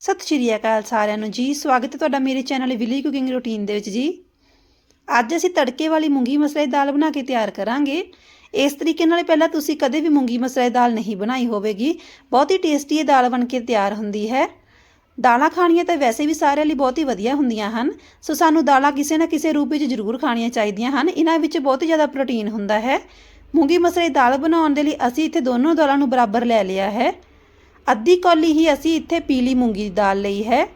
ਸਤਿ ਸ਼੍ਰੀ ਅਕਾਲ ਸਾਰਿਆਂ ਨੂੰ ਜੀ। ਸਵਾਗਤ ਹੈ ਤੁਹਾਡਾ ਮੇਰੇ ਚੈਨਲ ਵਿਲੀ ਕੁਕਿੰਗ ਰੂਟੀਨ ਦੇ ਵਿੱਚ ਜੀ। ਅੱਜ ਅਸੀਂ ਤੜਕੇ ਵਾਲੀ ਮੂੰਗੀ ਮਸਲੇ ਦੀ ਦਾਲ ਬਣਾ ਕੇ ਤਿਆਰ ਕਰਾਂਗੇ। ਇਸ ਤਰੀਕੇ ਨਾਲ ਪਹਿਲਾਂ ਤੁਸੀਂ ਕਦੇ ਵੀ ਮੂੰਗੀ ਮਸਲੇ ਦੀ ਦਾਲ ਨਹੀਂ ਬਣਾਈ ਹੋਵੇਗੀ। ਬਹੁਤ ਹੀ ਟੇਸਟੀ ਇਹ ਦਾਲ ਬਣ ਕੇ ਤਿਆਰ ਹੁੰਦੀ ਹੈ। ਦਾਲਾਂ ਖਾਣੀਆਂ ਤਾਂ ਵੈਸੇ ਵੀ ਸਾਰਿਆਂ ਲਈ ਬਹੁਤ ਹੀ ਵਧੀਆ ਹੁੰਦੀਆਂ ਹਨ। ਸੋ ਸਾਨੂੰ ਦਾਲਾਂ ਕਿਸੇ ਨਾ ਕਿਸੇ ਰੂਪ ਵਿੱਚ ਜ਼ਰੂਰ ਖਾਣੀਆਂ ਚਾਹੀਦੀਆਂ ਹਨ। ਇਹਨਾਂ ਵਿੱਚ ਬਹੁਤ ਹੀ ਜ਼ਿਆਦਾ ਪ੍ਰੋਟੀਨ ਹੁੰਦਾ ਹੈ। ਮੂੰਗੀ ਮਸਲੇ ਦੀ ਦਾਲ ਬਣਾਉਣ ਦੇ ਲਈ ਅਸੀਂ ਇੱਥੇ ਦੋਨੋਂ ਦਾਲਾਂ ਨੂੰ ਬਰਾਬਰ ਲੈ ਲਿਆ ਹੈ। ਅੱਧੀ ਕੌਲੀ ਹੀ ਅਸੀਂ ਇੱਥੇ ਪੀਲੀ ਮੂੰਗੀ ਦੀ ਦਾਲ ਲਈ ਹੈ।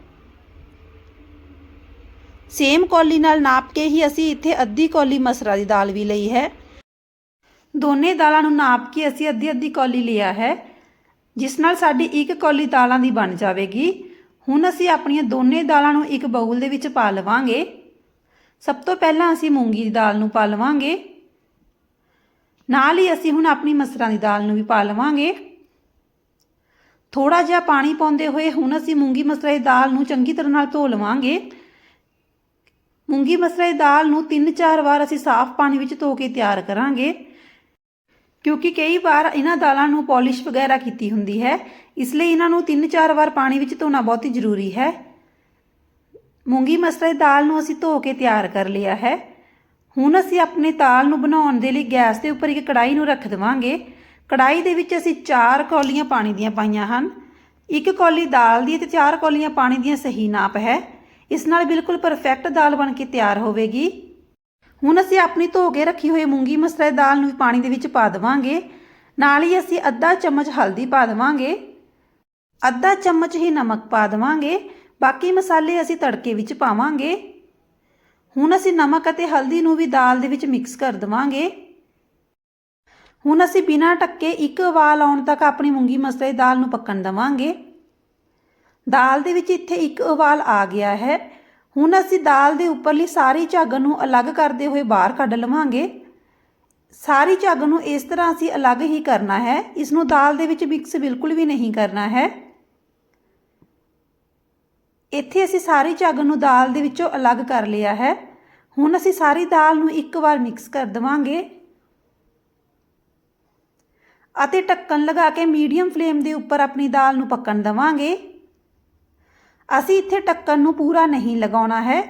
ਸੇਮ ਕੌਲੀ ਨਾਲ ਨਾਪ ਕੇ ਹੀ ਅਸੀਂ ਇੱਥੇ ਅੱਧੀ ਕੌਲੀ ਮਸਰਾ ਦੀ ਦਾਲ ਵੀ ਲਈ ਹੈ। ਦੋਨੇ ਦਾਲਾਂ ਨੂੰ ਨਾਪ ਕੇ ਅਸੀਂ ਅੱਧੀ ਅੱਧੀ ਕੌਲੀ ਲਿਆ ਹੈ, ਜਿਸ ਨਾਲ ਸਾਡੀ ਇੱਕ ਕੌਲੀ ਦਾਲਾਂ ਦੀ ਬਣ ਜਾਵੇਗੀ। ਹੁਣ ਅਸੀਂ ਆਪਣੀਆਂ ਦੋਨੇ ਦਾਲਾਂ ਨੂੰ ਇੱਕ ਬਾਉਲ ਦੇ ਵਿੱਚ ਪਾ ਲਵਾਂਗੇ। ਸਭ ਤੋਂ ਪਹਿਲਾਂ ਅਸੀਂ ਮੂੰਗੀ ਦੀ ਦਾਲ ਨੂੰ ਪਾ ਲਵਾਂਗੇ। ਨਾਲ ਹੀ ਅਸੀਂ ਹੁਣ ਆਪਣੀ ਮਸਰਾਂ ਦੀ ਦਾਲ ਨੂੰ ਵੀ ਪਾ ਲਵਾਂਗੇ। ਥੋੜਾ ਜਿਹਾ ਪਾਣੀ ਪਾਉਂਦੇ ਹੋਏ ਹੁਣ ਅਸੀਂ ਮੂੰਗੀ ਮਸਰਾ ਦੀ ਦਾਲ ਨੂੰ ਚੰਗੀ ਤਰ੍ਹਾਂ ਨਾਲ ਧੋ ਲਵਾਂਗੇ। ਮੂੰਗੀ ਮਸਰਾ ਦੀ ਦਾਲ ਨੂੰ 3-4 ਵਾਰ ਅਸੀਂ ਸਾਫ਼ ਪਾਣੀ ਵਿੱਚ ਧੋ ਕੇ ਤਿਆਰ ਕਰਾਂਗੇ। ਕਿਉਂਕਿ ਕਈ ਵਾਰ ਇਹਨਾਂ ਦਾਲਾਂ ਨੂੰ ਪਾਲਿਸ਼ ਵਗੈਰਾ ਕੀਤੀ ਹੁੰਦੀ ਹੈ, ਇਸ ਲਈ ਇਹਨਾਂ ਨੂੰ 3-4 ਵਾਰ ਪਾਣੀ ਵਿੱਚ ਧੋਣਾ ਬਹੁਤ ਹੀ ਜ਼ਰੂਰੀ ਹੈ। ਮੂੰਗੀ ਮਸਰਾ ਦੀ ਦਾਲ ਨੂੰ ਅਸੀਂ ਧੋ ਕੇ ਤਿਆਰ ਕਰ ਲਿਆ ਹੈ। ਹੁਣ ਅਸੀਂ ਆਪਣੇ ਦਾਲ ਨੂੰ ਬਣਾਉਣ ਦੇ ਲਈ ਗੈਸ ਦੇ ਉੱਪਰ ਇੱਕ ਕੜਾਈ ਨੂੰ ਰੱਖ ਦੇਵਾਂਗੇ। ਕੜਾਈ ਦੇ ਵਿੱਚ ਅਸੀਂ 4 ਕੌਲੀਆਂ ਪਾਣੀ ਦੀਆਂ ਪਾਈਆਂ ਹਨ। ਇੱਕ ਕੌਲੀ ਦਾਲ ਦੀ ਤੇ 4 ਕੌਲੀਆਂ ਪਾਣੀ ਦੀਆਂ ਸਹੀ ਨਾਪ ਹੈ। ਇਸ ਨਾਲ ਬਿਲਕੁਲ ਪਰਫੈਕਟ ਦਾਲ ਬਣ ਕੇ ਤਿਆਰ ਹੋਵੇਗੀ। ਹੁਣ ਅਸੀਂ ਆਪਣੀ ਧੋ ਕੇ ਰੱਖੀ ਹੋਈ ਮੂੰਗੀ ਮਸਰਾ ਦੀ ਦਾਲ ਨੂੰ ਵੀ ਪਾਣੀ ਦੇ ਵਿੱਚ ਪਾ ਦੇਵਾਂਗੇ। ਨਾਲ ਹੀ ਅਸੀਂ ਅੱਧਾ ਚਮਚ ਹਲਦੀ ਪਾ ਦੇਵਾਂਗੇ। ਅੱਧਾ ਚਮਚ ਹੀ ਨਮਕ ਪਾ ਦੇਵਾਂਗੇ। ਬਾਕੀ ਮਸਾਲੇ ਅਸੀਂ ਤੜਕੇ ਵਿੱਚ ਪਾਵਾਂਗੇ। ਹੁਣ ਅਸੀਂ ਨਮਕ ਅਤੇ ਹਲਦੀ ਨੂੰ ਵੀ ਦਾਲ ਦੇ ਵਿੱਚ ਮਿਕਸ ਕਰ ਦੇਵਾਂਗੇ। ਹੁਣ ਅਸੀਂ ਬਿਨਾਂ ਟੱਕੇ ਇੱਕ ਉਬਾਲ ਆਉਣ ਤੱਕ ਆਪਣੀ ਮੂੰਗੀ ਮਸਰੇ ਦਾਲ ਨੂੰ ਪੱਕਣ ਦੇਵਾਂਗੇ। ਦਾਲ ਦੇ ਵਿੱਚ ਇੱਥੇ ਇੱਕ ਉਬਾਲ ਆ ਗਿਆ ਹੈ। ਹੁਣ ਅਸੀਂ ਦਾਲ ਦੇ ਉੱਪਰਲੀ ਸਾਰੀ ਝੱਗ ਨੂੰ ਅਲੱਗ ਕਰਦੇ ਹੋਏ ਬਾਹਰ ਕੱਢ ਲਵਾਂਗੇ। ਸਾਰੀ ਝੱਗ ਨੂੰ ਇਸ ਤਰ੍ਹਾਂ ਅਸੀਂ ਅਲੱਗ ਹੀ ਕਰਨਾ ਹੈ। ਇਸ ਨੂੰ ਦਾਲ ਦੇ ਵਿੱਚ ਮਿਕਸ ਬਿਲਕੁਲ ਵੀ ਨਹੀਂ ਕਰਨਾ ਹੈ। ਇੱਥੇ ਅਸੀਂ ਸਾਰੀ ਝੱਗ ਨੂੰ ਦਾਲ ਦੇ ਵਿੱਚੋਂ ਅਲੱਗ ਕਰ ਲਿਆ ਹੈ। ਹੁਣ ਅਸੀਂ ਸਾਰੀ ਦਾਲ ਨੂੰ ਇੱਕ ਵਾਰ ਮਿਕਸ ਕਰ ਦੇਵਾਂਗੇ। ਅਤੇ ਢੱਕਣ ਲਗਾ ਕੇ ਮੀਡੀਅਮ ਫਲੇਮ ਦੇ ਉੱਪਰ ਆਪਣੀ ਦਾਲ ਨੂੰ ਪੱਕਣ ਦੇਵਾਂਗੇ। ਅਸੀਂ ਇੱਥੇ ਢੱਕਣ ਨੂੰ ਪੂਰਾ ਨਹੀਂ ਲਗਾਉਣਾ ਹੈ।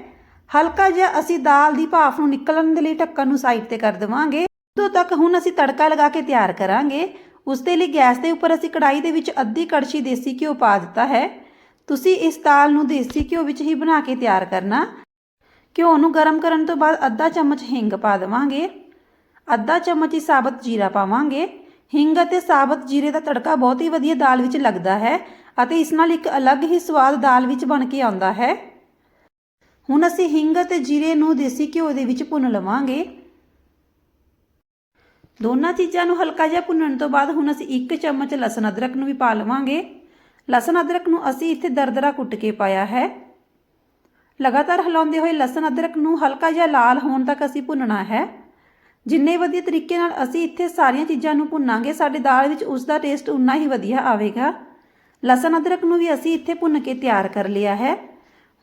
ਹਲਕਾ ਜਿਹਾ ਅਸੀਂ ਦਾਲ ਦੀ ਭਾਫ ਨੂੰ ਨਿਕਲਣ ਦੇ ਲਈ ਢੱਕਣ ਨੂੰ ਸਾਈਡ ਤੇ ਕਰ ਦੇਵਾਂਗੇ। ਉਦੋਂ ਤੱਕ ਹੁਣ ਅਸੀਂ ਤੜਕਾ ਲਗਾ ਕੇ ਤਿਆਰ ਕਰਾਂਗੇ। ਉਸ ਦੇ ਲਈ ਗੈਸ ਦੇ ਉੱਪਰ ਅਸੀਂ ਕੜਾਈ ਦੇ ਵਿੱਚ ਅੱਧੀ ਕੜਛੀ ਦੇਸੀ ਘਿਓ ਪਾ ਦਿੱਤਾ ਹੈ। ਤੁਸੀਂ ਇਸ ਦਾਲ ਨੂੰ ਦੇਸੀ ਘਿਓ ਵਿੱਚ ਹੀ ਬਣਾ ਕੇ ਤਿਆਰ ਕਰਨਾ। ਘਿਓ ਨੂੰ ਗਰਮ ਕਰਨ ਤੋਂ ਬਾਅਦ ਅੱਧਾ ਚਮਚ ਹਿੰਗ ਪਾ ਦੇਵਾਂਗੇ। ਅੱਧਾ ਚਮਚ ਹੀ ਸਾਬਤ ਜੀਰਾ ਪਾਵਾਂਗੇ। ਹਿੰਗ ਅਤੇ ਸਾਬਤ ਜੀਰੇ ਦਾ ਤੜਕਾ ਬਹੁਤ ਹੀ ਵਧੀਆ ਦਾਲ ਵਿੱਚ ਲੱਗਦਾ ਹੈ ਅਤੇ ਇਸ ਨਾਲ ਇੱਕ ਅਲੱਗ ਹੀ ਸਵਾਦ ਦਾਲ ਵਿੱਚ ਬਣ ਕੇ ਆਉਂਦਾ ਹੈ। ਹੁਣ ਅਸੀਂ ਹਿੰਗ ਅਤੇ ਜੀਰੇ ਨੂੰ ਦੇਸੀ ਘਿਓ ਦੇ ਵਿੱਚ ਭੁੰਨ ਲਵਾਂਗੇ। ਦੋਨਾਂ ਚੀਜ਼ਾਂ ਨੂੰ ਹਲਕਾ ਜਿਹਾ ਭੁੰਨਣ ਤੋਂ ਬਾਅਦ ਹੁਣ ਅਸੀਂ ਇੱਕ ਚਮਚ ਲਸਣ ਅਦਰਕ ਨੂੰ ਵੀ ਪਾ ਲਵਾਂਗੇ। ਲਸਣ ਅਦਰਕ ਨੂੰ ਅਸੀਂ ਇੱਥੇ ਦਰਦਰਾ ਕੁੱਟ ਕੇ ਪਾਇਆ ਹੈ। ਲਗਾਤਾਰ ਹਿਲਾਉਂਦੇ ਹੋਏ ਲਸਣ ਅਦਰਕ ਨੂੰ ਹਲਕਾ ਜਿਹਾ ਲਾਲ ਹੋਣ ਤੱਕ ਅਸੀਂ ਭੁੰਨਣਾ ਹੈ। ਜਿੰਨੇ ਵਧੀਆ ਤਰੀਕੇ ਨਾਲ ਅਸੀਂ ਇੱਥੇ ਸਾਰੀਆਂ ਚੀਜ਼ਾਂ ਨੂੰ ਭੁੰਨਾਂਗੇ, ਸਾਡੇ ਦਾਲ ਵਿੱਚ ਉਸ ਦਾ ਟੇਸਟ ਉਨਾ ਹੀ ਵਧੀਆ ਆਵੇਗਾ। ਲਸਣ ਅਦਰਕ ਨੂੰ ਵੀ ਅਸੀਂ ਇੱਥੇ ਭੁੰਨ ਕੇ ਤਿਆਰ ਕਰ ਲਿਆ ਹੈ।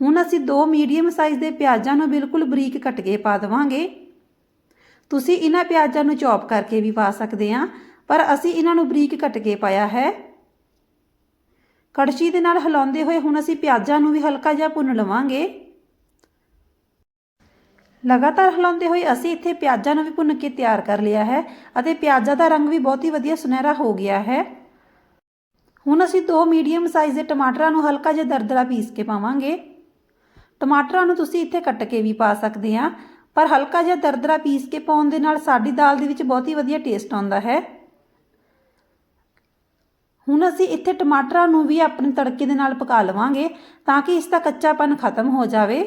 ਹੁਣ ਅਸੀਂ ਦੋ ਮੀਡੀਅਮ ਸਾਈਜ਼ ਦੇ ਪਿਆਜ਼ਾਂ ਨੂੰ ਬਿਲਕੁਲ ਬਰੀਕ ਕੱਟ ਕੇ ਪਾ ਦੇਵਾਂਗੇ। ਤੁਸੀਂ ਇਹਨਾਂ ਪਿਆਜ਼ਾਂ ਨੂੰ ਚੌਪ ਕਰਕੇ ਵੀ ਪਾ ਸਕਦੇ ਆ ਪਰ ਅਸੀਂ ਇਹਨਾਂ ਨੂੰ ਬਰੀਕ ਕੱਟ ਕੇ ਪਾਇਆ ਹੈ। ਕੜਛੀ ਦੇ ਨਾਲ ਹਿਲਾਉਂਦੇ ਹੋਏ ਹੁਣ ਅਸੀਂ ਪਿਆਜ਼ਾਂ ਨੂੰ ਵੀ ਹਲਕਾ ਜਿਹਾ ਭੁੰਨ ਲਵਾਂਗੇ। ਲਗਾਤਾਰ ਹਿਲਾਉਂਦੇ ਹੋਏ ਅਸੀਂ ਇੱਥੇ ਪਿਆਜ਼ਾਂ ਨੂੰ ਵੀ ਭੁੰਨ ਕੇ ਤਿਆਰ ਕਰ ਲਿਆ ਹੈ ਅਤੇ ਪਿਆਜ਼ਾਂ ਦਾ ਰੰਗ ਵੀ ਬਹੁਤ ਹੀ ਵਧੀਆ ਸੁਨਹਿਰਾ ਹੋ ਗਿਆ ਹੈ। ਹੁਣ ਅਸੀਂ ਦੋ ਮੀਡੀਅਮ ਸਾਈਜ਼ ਦੇ ਟਮਾਟਰਾਂ ਨੂੰ ਹਲਕਾ ਜਿਹਾ ਦਰਦਰਾ ਪੀਸ ਕੇ ਪਾਵਾਂਗੇ। ਟਮਾਟਰਾਂ ਨੂੰ ਤੁਸੀਂ ਇੱਥੇ ਕੱਟ ਕੇ ਵੀ ਪਾ ਸਕਦੇ ਆ ਪਰ ਹਲਕਾ ਜਿਹਾ ਦਰਦਰਾ ਪੀਸ ਕੇ ਪਾਉਣ ਦੇ ਨਾਲ ਸਾਡੀ ਦਾਲ ਦੇ ਵਿੱਚ ਬਹੁਤ ਹੀ ਵਧੀਆ ਟੇਸਟ ਆਉਂਦਾ ਹੈ। ਹੁਣ ਅਸੀਂ ਇੱਥੇ ਟਮਾਟਰਾਂ ਨੂੰ ਵੀ ਆਪਣੇ ਤੜਕੇ ਦੇ ਨਾਲ ਪਕਾ ਲਵਾਂਗੇ ਤਾਂ ਕਿ ਇਸ ਦਾ ਕੱਚਾਪਨ ਖਤਮ ਹੋ ਜਾਵੇ।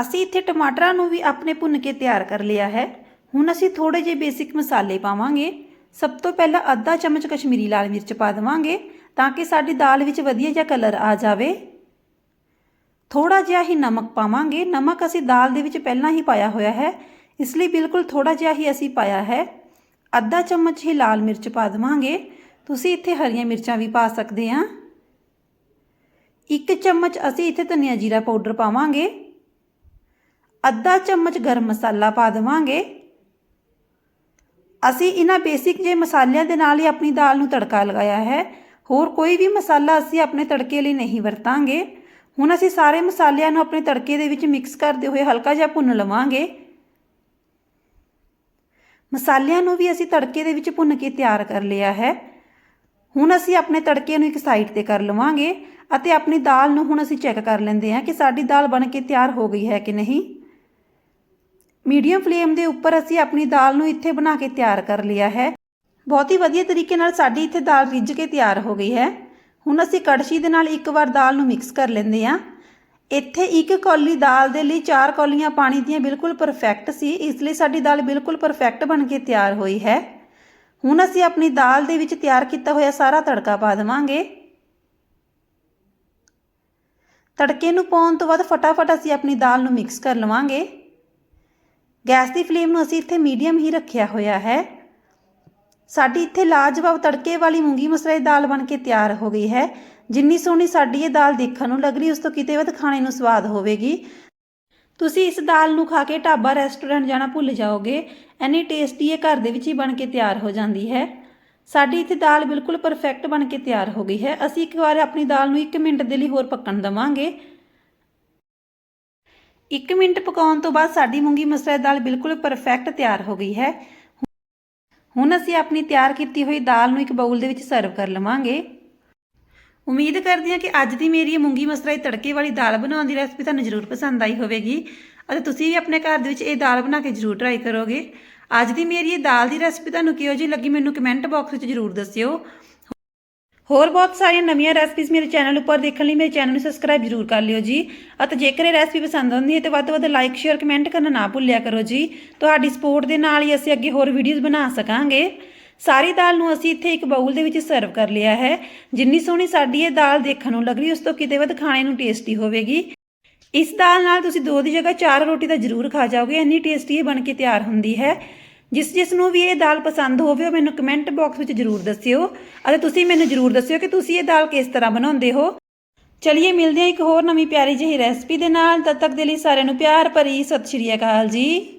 ਅਸੀਂ ਇੱਥੇ ਟਮਾਟਰਾਂ ਨੂੰ ਵੀ ਆਪਣੇ ਭੁੰਨ ਕੇ ਤਿਆਰ ਕਰ ਲਿਆ ਹੈ। ਹੁਣ ਅਸੀਂ ਥੋੜੇ ਜਿਹੇ ਬੇਸਿਕ ਮਸਾਲੇ ਪਾਵਾਂਗੇ। ਸਭ ਤੋਂ ਪਹਿਲਾਂ ਅੱਧਾ ਚਮਚ ਕਸ਼ਮੀਰੀ ਲਾਲ ਮਿਰਚ ਪਾ ਦੇਵਾਂਗੇ ਤਾਂ ਕਿ ਸਾਡੀ ਦਾਲ ਵਿੱਚ ਵਧੀਆ ਜਿਹਾ ਕਲਰ ਆ ਜਾਵੇ। ਥੋੜਾ ਜਿਹਾ ਹੀ ਨਮਕ ਪਾਵਾਂਗੇ। ਨਮਕ ਅਸੀਂ ਦਾਲ ਦੇ ਵਿੱਚ ਪਹਿਲਾਂ ਹੀ ਪਾਇਆ ਹੋਇਆ ਹੈ। ਇਸ ਲਈ ਬਿਲਕੁਲ ਥੋੜਾ ਜਿਹਾ ਹੀ ਅਸੀਂ ਪਾਇਆ ਹੈ। ਅੱਧਾ ਚਮਚ ਹੀ ਲਾਲ ਮਿਰਚ ਪਾ ਦੇਵਾਂਗੇ। ਤੁਸੀਂ ਇੱਥੇ ਹਰੀਆਂ ਮਿਰਚਾਂ ਵੀ ਪਾ ਸਕਦੇ ਆ ਇੱਕ ਚਮਚ ਅਸੀਂ ਇੱਥੇ ਧਨੀਆ ਜੀਰਾ ਪਾਊਡਰ ਪਾਵਾਂਗੇ। ਅੱਧਾ ਚਮਚ ਗਰਮ ਮਸਾਲਾ ਪਾ ਦੇਵਾਂਗੇ। ਅਸੀਂ ਇਹਨਾਂ ਬੇਸਿਕ ਜੇ ਮਸਾਲਿਆਂ ਦੇ ਨਾਲ ਹੀ ਆਪਣੀ ਦਾਲ ਨੂੰ ਤੜਕਾ ਲਗਾਇਆ ਹੈ। ਹੋਰ ਕੋਈ ਵੀ ਮਸਾਲਾ ਅਸੀਂ ਆਪਣੇ ਤੜਕੇ ਲਈ ਨਹੀਂ ਵਰਤਾਂਗੇ। ਹੁਣ ਅਸੀਂ ਸਾਰੇ ਮਸਾਲਿਆਂ ਨੂੰ ਆਪਣੇ ਤੜਕੇ ਦੇ ਵਿੱਚ ਮਿਕਸ ਕਰਦੇ ਹੋਏ ਹਲਕਾ ਜਿਹਾ ਭੁੰਨ ਲਵਾਂਗੇ। ਮਸਾਲਿਆਂ ਨੂੰ ਵੀ ਅਸੀਂ ਤੜਕੇ ਦੇ ਵਿੱਚ ਭੁੰਨ ਕੇ ਤਿਆਰ ਕਰ ਲਿਆ ਹੈ। ਹੁਣ ਅਸੀਂ ਆਪਣੇ ਤੜਕੇ ਨੂੰ ਇੱਕ ਸਾਈਡ ਤੇ ਕਰ ਲਵਾਂਗੇ ਅਤੇ ਆਪਣੀ ਦਾਲ ਨੂੰ ਹੁਣ ਅਸੀਂ ਚੈੱਕ ਕਰ ਲੈਂਦੇ ਹਾਂ ਕਿ ਸਾਡੀ ਦਾਲ ਬਣ ਕੇ ਤਿਆਰ ਹੋ ਗਈ ਹੈ ਕਿ ਨਹੀਂ। ਮੀਡੀਅਮ ਫਲੇਮ ਦੇ ਉੱਪਰ ਅਸੀਂ ਆਪਣੀ ਦਾਲ ਨੂੰ ਇੱਥੇ ਬਣਾ ਕੇ ਤਿਆਰ ਕਰ ਲਿਆ ਹੈ। ਬਹੁਤ ਹੀ ਵਧੀਆ ਤਰੀਕੇ ਨਾਲ ਸਾਡੀ ਇੱਥੇ ਦਾਲ ਰਿੱਝ ਕੇ ਤਿਆਰ ਹੋ ਗਈ ਹੈ। ਹੁਣ ਅਸੀਂ ਕੜਛੀ ਦੇ ਨਾਲ ਇੱਕ ਵਾਰ ਦਾਲ ਨੂੰ ਮਿਕਸ ਕਰ ਲੈਂਦੇ ਹਾਂ। ਇੱਥੇ ਇੱਕ ਕੌਲੀ ਦਾਲ ਦੇ ਲਈ ਚਾਰ ਕੌਲੀਆਂ ਪਾਣੀ ਦੀਆਂ ਬਿਲਕੁਲ ਪਰਫੈਕਟ ਸੀ, ਇਸ ਲਈ ਸਾਡੀ ਦਾਲ ਬਿਲਕੁਲ ਪਰਫੈਕਟ ਬਣ ਕੇ ਤਿਆਰ ਹੋਈ ਹੈ। ਹੁਣ ਅਸੀਂ ਆਪਣੀ ਦਾਲ ਦੇ ਵਿੱਚ ਤਿਆਰ ਕੀਤਾ ਹੋਇਆ ਸਾਰਾ ਤੜਕਾ ਪਾ ਦੇਵਾਂਗੇ। ਤੜਕੇ ਨੂੰ ਪਾਉਣ ਤੋਂ ਬਾਅਦ ਫਟਾਫਟ ਅਸੀਂ ਆਪਣੀ ਦਾਲ ਨੂੰ ਮਿਕਸ ਕਰ ਲਵਾਂਗੇ। ਗੈਸ ਦੀ ਫਲੇਮ ਨੂੰ ਅਸੀਂ ਇੱਥੇ ਮੀਡੀਅਮ ਹੀ ਰੱਖਿਆ ਹੋਇਆ ਹੈ। ਸਾਡੀ ਇੱਥੇ ਲਾਜਵਾਬ ਤੜਕੇ ਵਾਲੀ ਮੂੰਗੀ ਮਸਰਾਂ ਦੀ ਦਾਲ ਬਣ ਕੇ ਤਿਆਰ ਹੋ ਗਈ ਹੈ। ਜਿੰਨੀ ਸੋਹਣੀ ਸਾਡੀ ਇਹ ਦਾਲ ਦੇਖਣ ਨੂੰ ਲੱਗ ਰਹੀ, ਉਸ ਤੋਂ ਕਿਤੇ ਵੱਧ ਖਾਣੇ ਨੂੰ ਸਵਾਦ ਹੋਵੇਗੀ। ਤੁਸੀਂ ਇਸ ਦਾਲ ਨੂੰ ਖਾ ਕੇ ਢਾਬਾ, ਰੈਸਟੋਰੈਂਟ ਜਾਣਾ ਭੁੱਲ ਜਾਓਗੇ। ਐਨੀ ਟੇਸਟੀ ਇਹ ਘਰ ਦੇ ਵਿੱਚ ਹੀ ਬਣ ਕੇ ਤਿਆਰ ਹੋ ਜਾਂਦੀ ਹੈ। ਸਾਡੀ ਇੱਥੇ ਦਾਲ ਬਿਲਕੁਲ ਪਰਫੈਕਟ ਬਣ ਕੇ ਤਿਆਰ ਹੋ ਗਈ ਹੈ। ਅਸੀਂ ਇੱਕ ਵਾਰ ਆਪਣੀ ਦਾਲ ਨੂੰ 1 ਮਿੰਟ ਦੇ ਲਈ ਹੋਰ ਪੱਕਣ ਦਵਾਂਗੇ। 1 ਮਿੰਟ ਪਕਾਉਣ ਤੋਂ ਬਾਅਦ ਸਾਡੀ ਮੂੰਗੀ ਮਸਰਾਂ ਦੀ ਦਾਲ ਬਿਲਕੁਲ ਪਰਫੈਕਟ ਤਿਆਰ ਹੋ ਗਈ ਹੈ। ਹੁਣ ਅਸੀਂ ਆਪਣੀ ਤਿਆਰ ਕੀਤੀ ਹੋਈ ਦਾਲ ਨੂੰ ਇੱਕ ਬਾਉਲ ਦੇ ਵਿੱਚ ਸਰਵ ਕਰ ਲਵਾਂਗੇ। ਉਮੀਦ ਕਰਦੀ ਹਾਂ ਕਿ ਅੱਜ ਦੀ ਮੇਰੀ ਇਹ ਮੂੰਗੀ ਮਸਰਾਂ ਦੀ ਤੜਕੇ ਵਾਲੀ ਦਾਲ ਬਣਾਉਣ ਦੀ ਰੈਸਪੀ ਤੁਹਾਨੂੰ ਜ਼ਰੂਰ ਪਸੰਦ ਆਈ ਹੋਵੇਗੀ ਅਤੇ ਤੁਸੀਂ ਵੀ ਆਪਣੇ ਘਰ ਦੇ ਵਿੱਚ ਇਹ ਦਾਲ ਬਣਾ ਕੇ ਜ਼ਰੂਰ ਟਰਾਈ ਕਰੋਗੇ। ਅੱਜ ਦੀ ਮੇਰੀ ਇਹ ਦਾਲ ਦੀ ਰੈਸਪੀ ਤੁਹਾਨੂੰ ਕਿਹੋ ਜਿਹੀ ਲੱਗੀ ਮੈਨੂੰ ਕਮੈਂਟ ਬਾਕਸ ਵਿੱਚ ਜ਼ਰੂਰ ਦੱਸਿਓ। ਹੋਰ ਬਹੁਤ ਸਾਰੀਆਂ ਨਵੀਆਂ ਰੈਸਪੀਜ਼ ਮੇਰੇ ਚੈਨਲ ਉੱਪਰ ਦੇਖਣ ਲਈ ਮੇਰੇ ਚੈਨਲ ਨੂੰ ਸਬਸਕ੍ਰਾਈਬ ਜ਼ਰੂਰ ਕਰ ਲਿਓ ਜੀ। ਅਤੇ ਜੇਕਰ ਇਹ ਰੈਸਪੀ ਪਸੰਦ ਆਉਂਦੀ ਹੈ ਤਾਂ ਵੱਧ ਤੋਂ ਵੱਧ ਲਾਈਕ ਸ਼ੇਅਰ ਕਮੈਂਟ ਕਰਨਾ ਨਾ ਭੁੱਲਿਆ ਕਰੋ ਜੀ। ਤੁਹਾਡੀ ਸਪੋਰਟ ਦੇ ਨਾਲ ਹੀ ਅਸੀਂ ਅੱਗੇ ਹੋਰ ਵੀਡੀਓਜ਼ ਬਣਾ ਸਕਾਂਗੇ। ਸਾਰੀ ਦਾਲ ਨੂੰ ਅਸੀਂ ਇੱਥੇ ਇੱਕ ਬਾਉਲ ਦੇ ਵਿੱਚ ਸਰਵ ਕਰ ਲਿਆ ਹੈ। ਜਿੰਨੀ ਸੋਹਣੀ ਸਾਡੀ ਇਹ ਦਾਲ ਦੇਖਣ ਨੂੰ ਲੱਗ ਰਹੀ, ਉਸ ਤੋਂ ਕਿਤੇ ਵੱਧ ਖਾਣੇ ਨੂੰ ਟੇਸਟੀ ਹੋਵੇਗੀ। ਇਸ ਦਾਲ ਨਾਲ ਤੁਸੀਂ ਦੋ ਦੀ ਜਗ੍ਹਾ ਚਾਰ ਰੋਟੀ ਤਾਂ ਜ਼ਰੂਰ ਖਾ ਜਾਓਗੇ, ਇੰਨੀ ਟੇਸਟੀ ਇਹ ਬਣ ਕੇ ਤਿਆਰ ਹੁੰਦੀ ਹੈ। ਜਿਸ ਜਿਸ ਨੂੰ ਵੀ ਇਹ ਦਾਲ ਪਸੰਦ ਹੋਵੇ, ਉਹ ਮੈਨੂੰ ਕਮੈਂਟ ਬਾਕਸ ਵਿੱਚ ਜ਼ਰੂਰ ਦੱਸਿਓ। ਅਤੇ ਤੁਸੀਂ ਮੈਨੂੰ ਜ਼ਰੂਰ ਦੱਸਿਓ ਕਿ ਤੁਸੀਂ ਇਹ ਦਾਲ ਕਿਸ ਤਰ੍ਹਾਂ ਬਣਾਉਂਦੇ ਹੋ। ਚਲਿਏ, ਮਿਲਦੇ ਹਾਂ ਇੱਕ ਹੋਰ ਨਵੀਂ ਪਿਆਰੀ ਜਿਹੀ ਰੈਸਪੀ ਦੇ ਨਾਲ। ਤਦ ਤੱਕ ਦੇ ਲਈ ਸਾਰਿਆਂ ਨੂੰ ਪਿਆਰ ਭਰੀ ਸਤਿ ਸ਼੍ਰੀ ਅਕਾਲ ਜੀ।